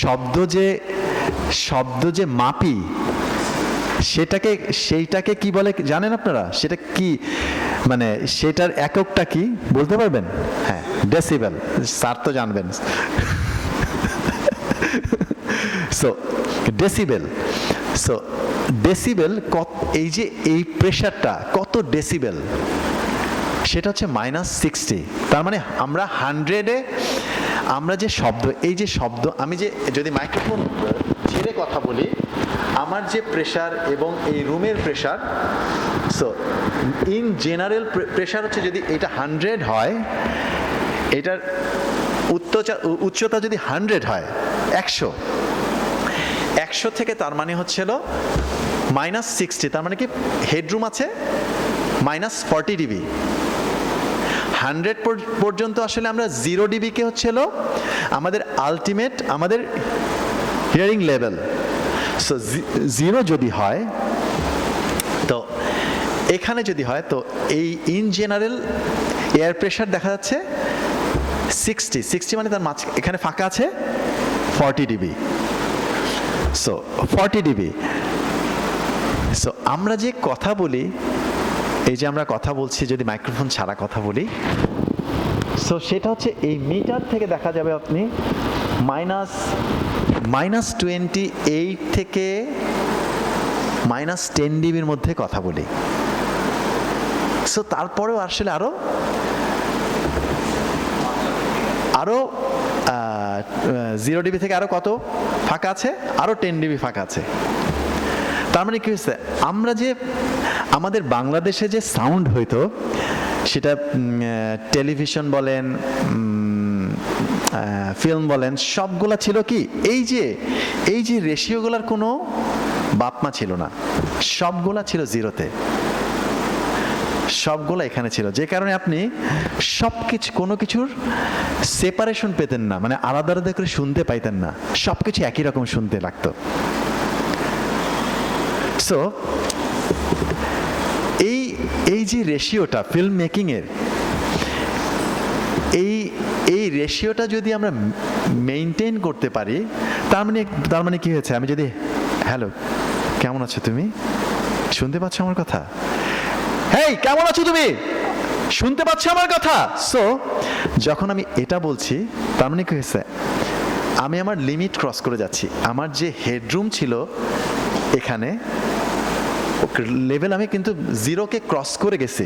শব্দ যে শব্দ যে মাপি, সেটাকে, সেইটাকে কি বলে জানেন আপনারা? সেটা কি মানে সেটার এককটা কি বলতে পারবেন? হ্যাঁ ডেসিবেল স্যার তো জানবেন। সো ডেসিবেল সো ডেসিবেল কত এই যে এই প্রেশারটা কত ডেসিবেল সেটা হচ্ছে মাইনাস সিক্সটি তার মানে আমরা হান্ড্রেডে আমরা যে শব্দ, এই যে শব্দ, আমি যে, যদি মাইক্রোফোন ছেড়ে কথা বলি, আমার যে প্রেশার এবং এই রুমের pressure so in general pressure হচ্ছে যদি এটা হান্ড্রেড হয়, এটার উচ্চতা উচ্চতা যদি হান্ড্রেড হয়, একশো। একশো থেকে তার মানে হচ্ছিল মাইনাস সিক্সটি তার মানে কি হেডরুম আছে? মাইনাস ফর্টি ডিবি হান্ড্রেড পর্যন্ত আসলে আমরা জিরো ডিবিকে হচ্ছিল আমাদের আলটিমেট আমাদের হিয়ারিং লেভেল সো জিরো যদি হয়, তো এখানে যদি হয়, তো এই ইন জেনারেল এয়ার প্রেশার দেখা যাচ্ছে সিক্সটি সিক্সটি মানে তার মাঝ এখানে ফাঁকা আছে forty dB so forty dB so আমরা যে কথা বলি এই যে আমরা কথা বলছি, যদি মাইক্রোফোন ছাড়া কথা বলি। সো সেটা হচ্ছে এই মিটার থেকে দেখা যাবে আপনি মাইনাস মাইনাস টোয়েন্টি এইট থেকে মাইনাস টেন ডিবির মধ্যে কথা বলি। সো তারপরেও আসলে আরও আরও জিরো ডিবি থেকে আরও কত ফাঁকা আছে? আরও টেন ডিবি ফাঁকা আছে। তার মানে কি হয়েছে? আমরা যে, আমাদের বাংলাদেশে যে সাউন্ড হইতো, সেটা টেলিভিশন বলেন ফিল্ম বলেন, সবগুলা ছিল কি? এই যে এই যে রেশিওগুলার কোনো বাপমা ছিল না। সবগুলা ছিল জিরোতে সবগুলো এখানে ছিল। যে কারণে আপনি সব কিছু কোনো কিছুর সেপারেশন পেতেন না। মানে আলাদা আলাদা করে শুনতে পাইতেন না। সব কিছু একই রকম শুনতে লাগতো। সো এই এই যে রেশিওটা ফিল্ম মেকিংয়ের এই এই রেশিওটা যদি আমরা মেনটেন করতে পারি, তার মানে তার মানে কি হয়েছে? আমি যদি হ্যালো কেমন আছো তুমি? শুনতে পাচ্ছ আমার কথা? হেই কেমন আছো তুমি? শুনতে পাচ্ছ আমার কথা? সো যখন আমি এটা বলছি, তার মানে কি হয়েছে? আমি আমার লিমিট ক্রস করে যাচ্ছি। আমার যে হেডরুম ছিল এখানে লেভেল আমি কিন্তু জিরোকে ক্রস করে গেছি।